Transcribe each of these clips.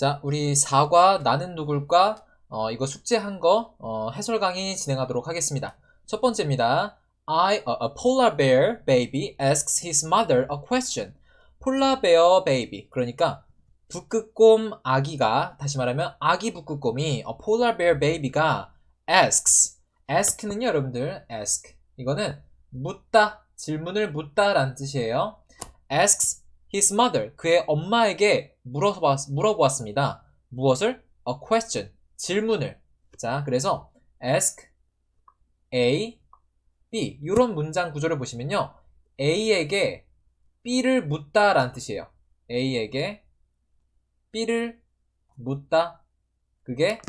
자, 우리 4과 나는 누굴까? 어, 이거 숙제한 거 어, 해설 강의 진행하도록 하겠습니다. 첫 번째입니다. I, a, a polar bear baby asks his mother a question. 폴라 베어 베이비. 그러니까 북극곰 아기가 다시 말하면 아기 북극곰이 a polar bear baby가 asks. ask는요, 여러분들 ask. 이거는 묻다, 질문을 묻다라는 뜻이에요. asks his mother, 그의 엄마에게 물어보았, 물어보았습니다. 무엇을? a question, 질문을. 자, 그래서 ask A, B 이런 문장 구조를 보시면요. A에게 B를 묻다 라는 뜻이에요. A에게 B를 묻다. 그게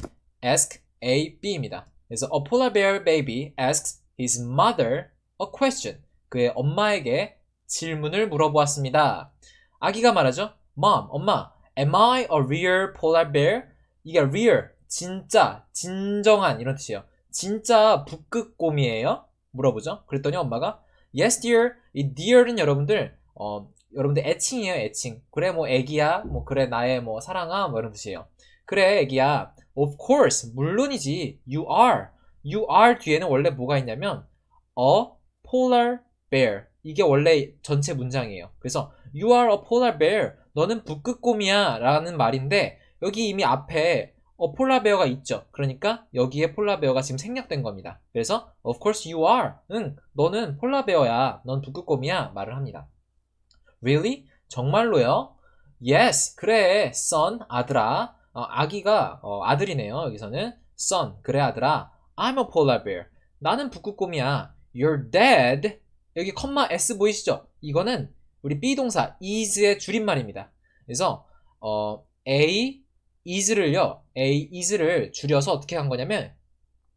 ask A, B입니다. 그래서 a polar bear baby asks his mother a question. 그의 엄마에게 질문을 물어보았습니다. 아기가 말하죠. Mom, 엄마, am I a real polar bear? 이게 real, 진짜, 진정한 이런 뜻이에요. 진짜 북극곰이에요? 물어보죠. 그랬더니 엄마가 Yes, dear. 이 dear는 여러분들 어, 여러분들 애칭이에요, 애칭. 그래 뭐 애기야, 뭐 그래 나의 뭐 사랑아, 뭐 이런 뜻이에요. 그래 애기야. Of course, 물론이지. You are. You are 뒤에는 원래 뭐가 있냐면 a polar bear. 이게 원래 전체 문장이에요. 그래서 You are a polar bear. 너는 북극곰이야 라는 말인데 여기 이미 앞에 어, 폴라베어가 있죠. 그러니까 여기에 폴라베어가 지금 생략된 겁니다. 그래서 of course you are. 응, 너는 폴라베어야. 넌 북극곰이야. 말을 합니다. Really? 정말로요? Yes. 그래. son 아들아. 어, 아기가 어, 아들이네요. 여기서는 son. 그래 아들아. I'm a polar bear. 나는 북극곰이야. Your dad. 여기 컴마 s 보이시죠? 이거는 우리 be 동사 is의 줄임말입니다. 그래서 어, a is를요. a is를 줄여서 어떻게 한 거냐면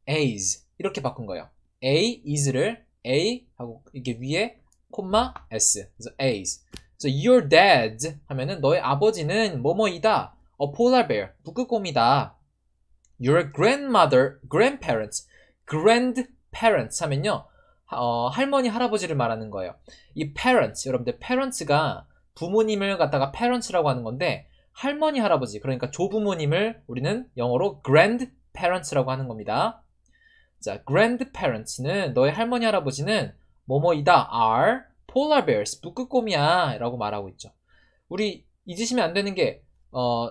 a's 이렇게 바꾼 거예요. a is를 a 하고 이게 위에 콤마 s 그래서 a's 그래서 your dad 하면은 너의 아버지는 뭐뭐이다. a polar bear 북극곰이다. your grandmother grandparents grandparents 하면요. 어, 할머니 할아버지를 말하는 거예요. 이 parents 여러분들 parents가 부모님을 갖다가 parents라고 하는 건데 할머니 할아버지 그러니까 조부모님을 우리는 영어로 grandparents라고 하는 겁니다. 자, grandparents는 너의 할머니 할아버지는 뭐뭐이다 are polar bears 북극곰이야라고 말하고 있죠. 우리 잊으시면 안 되는 게 어,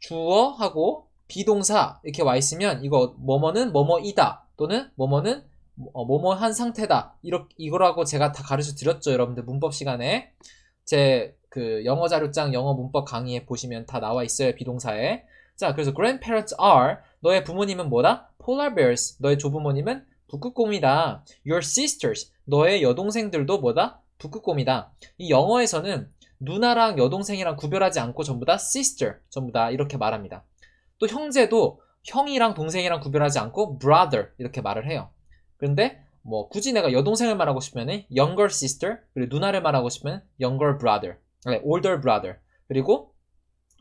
주어하고 비동사 이렇게 와 있으면 이거 뭐뭐는 뭐뭐이다 또는 뭐뭐는 어, 뭐뭐 한 상태다. 이렇게 이거라고 제가 다 가르쳐 드렸죠 여러분들 문법 시간에. 제 그 영어 자료장 영어 문법 강의에 보시면 다 나와 있어요 비동사에. 자 그래서 grandparents are 너의 부모님은 뭐다? polar bears. 너의 조부모님은 북극곰이다. your sisters 너의 여동생들도 뭐다? 북극곰이다. 이 영어에서는 누나랑 여동생이랑 구별하지 않고 전부 다 sister 전부 다 이렇게 말합니다. 또 형제도 형이랑 동생이랑 구별하지 않고 brother 이렇게 말을 해요 그런데 뭐 굳이 내가 여동생을 말하고 싶으면 younger sister 그리고 누나를 말하고 싶으면 younger brother 네, older brother. 그리고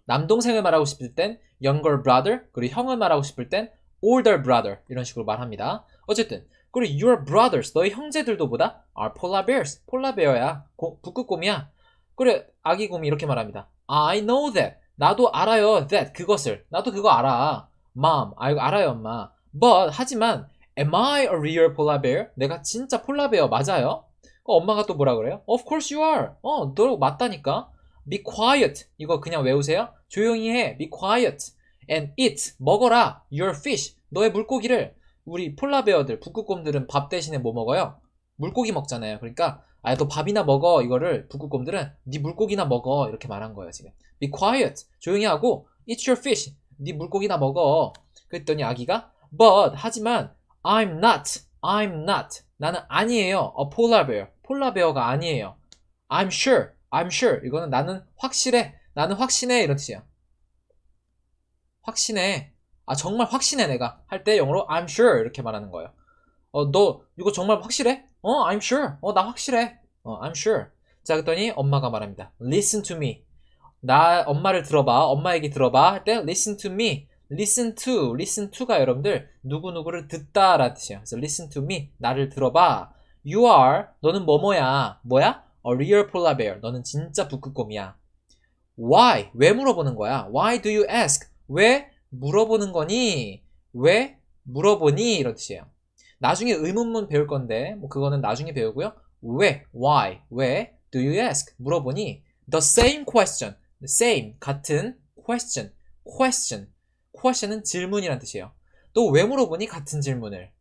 남동생을 말하고 싶을 땐 younger brother 그리고 형을 말하고 싶을 땐 older brother 이런 식으로 말합니다. 어쨌든 그리고 your brothers 너의 형제들도 보다? are polar bears 폴라 베어야 북극곰이야. 그래 아기곰이 이렇게 말합니다. I know that. 나도 알아요 that. 그것을. 나도 그거 알아. mom 알고 알아요 엄마. but 하지만 Am I a real polar bear? 내가 진짜 폴라베어 맞아요? 그 엄마가 또 뭐라 그래요? Of course you are. 어, 너 맞다니까. Be quiet. 이거 그냥 외우세요. 조용히 해. Be quiet. And eat. 먹어라. Your fish. 너의 물고기를. 우리 폴라베어들, 북극곰들은 밥 대신에 뭐 먹어요? 물고기 먹잖아요. 그러니까 아, 너 밥이나 먹어. 이거를 북극곰들은 네 물고기나 먹어. 이렇게 말한 거예요, 지금. Be quiet. 조용히 하고 eat your fish. 네 물고기나 먹어. 그랬더니 아기가 but 하지만 I'm not. I'm not. 나는 아니에요. A polar bear. 폴라 베어가 아니에요. I'm sure. I'm sure. 이거는 나는 확실해. 나는 확신해. 이런 뜻이에요. 확신해. 아, 정말 확신해, 내가. 할 때 영어로 I'm sure. 이렇게 말하는 거예요. 어, 너 이거 정말 확실해? 어, I'm sure. 어, 나 확실해. 어, I'm sure. 자, 그랬더니 엄마가 말합니다. Listen to me. 나 엄마를 들어봐. 엄마 얘기 들어봐. 할 때 listen to me. Listen to, listen to가 여러분들 누구누구를 듣다 라는 뜻이에요. 그래서 listen to me, 나를 들어봐. You are, 너는 뭐뭐야. 뭐야? A real polar bear. 너는 진짜 북극곰이야. why 왜 물어보는 거야? Why do you ask? 왜 물어보는 거니? 왜 물어보니? 이런 뜻이에요. 나중에 의문문 배울 건데 뭐 그거는 나중에 배우고요. 왜 why 왜 do you ask 물어보니 the same question the same 같은 question question question은 질문이란 뜻이에요. 또 왜 물어보니 같은 질문을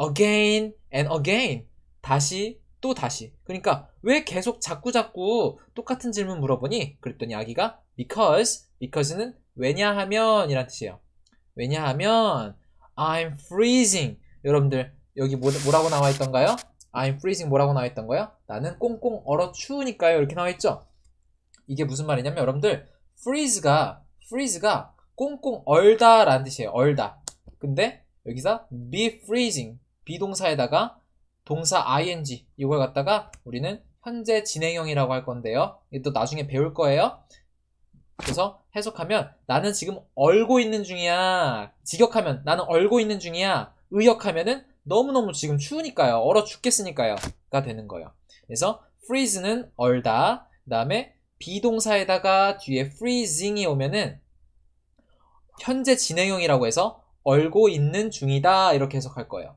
again and again 다시 또 다시 그러니까 왜 계속 자꾸 자꾸 똑같은 질문 물어보니 그랬더니 아기가 because because는 왜냐하면 이란 뜻이에요. 왜냐하면 I'm freezing 여러분들 여기 뭐, 뭐라고 나와 있던가요? I'm freezing 뭐라고 나와 있던가요? 나는 꽁꽁 얼어 추우니까요 이렇게 나와 있죠. 이게 무슨 말이냐면 여러분들 freeze가 freeze가 꽁꽁 얼다라는 뜻이에요. 얼다. 근데 여기서 be freezing 비동사에다가 동사 ing 이걸 갖다가 우리는 현재 진행형이라고 할 건데요. 이또 나중에 배울 거예요. 그래서 해석하면 나는 지금 얼고 있는 중이야. 직역하면 나는 얼고 있는 중이야. 의역하면은 너무너무 지금 추우니까요. 얼어 죽겠으니까요.가 되는 거예요. 그래서 freeze는 얼다. 그다음에 비동사에다가 뒤에 freezing이 오면은 현재 진행형이라고 해서 얼고 있는 중이다 이렇게 해석할 거예요.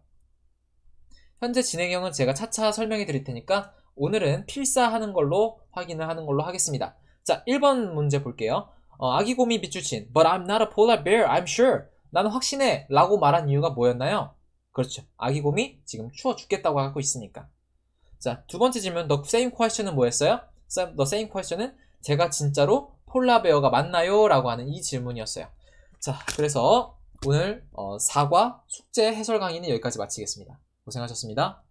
현재 진행형은 제가 차차 설명해 드릴 테니까 오늘은 필사하는 걸로 확인을 하는 걸로 하겠습니다. 자, 1번 문제 볼게요. 어, 아기곰이 비추친 But I'm not a polar bear, I'm sure. 나는 확신해 라고 말한 이유가 뭐였나요? 그렇죠. 아기곰이 지금 추워 죽겠다고 하고 있으니까. 자, 두 번째 질문 The same question은 뭐였어요? The same question은 제가 진짜로 폴라베어가 맞나요? 라고 하는 이 질문이었어요. 자, 그래서 오늘 어, 사과 숙제 해설 강의는 여기까지 마치겠습니다. 고생하셨습니다.